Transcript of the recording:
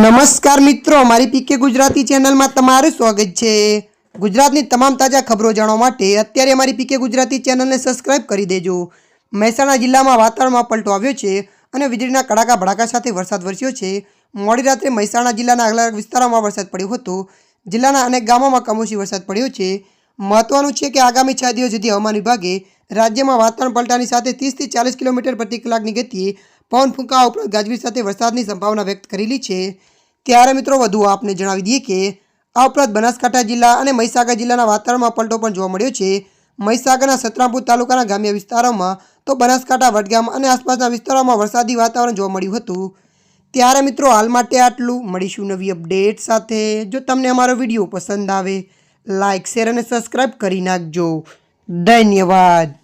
નમસ્કાર મિત્રો મારી પીકે ગુજરાતી ચેનલમાં તમારું સ્વાગત છે. ગુજરાતની તમામ તાજા ખબરો જાણવા માટે અત્યારે અમારી પીકે ગુજરાતી ચેનલને સબસ્ક્રાઇબ કરી દેજો. મહેસાણા જિલ્લામાં વાતાવરણમાં પલટો આવ્યો છે અને વીજળીના કડાકા ભડાકા સાથે વરસાદ વરસ્યો છે. મોડી રાત્રે મહેસાણા જિલ્લાના અલગ વિસ્તારોમાં વરસાદ પડ્યો હતો. જિલ્લાના અનેક ગામોમાં કમોસમી વરસાદ પડ્યો છે. મહત્વનું છે કે આગામી છ દિવસ સુધી હવામાન વિભાગે રાજ્યમાં વાતાવરણ પલટાની સાથે ત્રીસથી ચાલીસ કિલોમીટર પ્રતિ કલાકની ગતિએ પવન ફૂંકા ઉપરાંત ગાજવીજ સાથે વરસાદની સંભાવના વ્યક્ત કરેલી છે. ત્યારે મિત્રો વધુ આપને જણાવી દઈએ કે આ ઉપરાંત બનાસકાંઠા જિલ્લા અને મહીસાગર જિલ્લાના વાતાવરણમાં પલટો પણ જોવા મળ્યો છે. મહીસાગરના સતરામપુર તાલુકાના ગ્રામ્ય વિસ્તારોમાં તો બનાસકાંઠા, વડગામ અને આસપાસના વિસ્તારોમાં વરસાદી વાતાવરણ જોવા મળ્યું હતું. ત્યારે મિત્રો હાલ માટે આટલું. મળીશું નવી અપડેટ સાથે. જો તમને અમારો વીડિયો પસંદ આવે લાઇક શેર અને સબસ્ક્રાઈબ કરી નાખજો. ધન્યવાદ.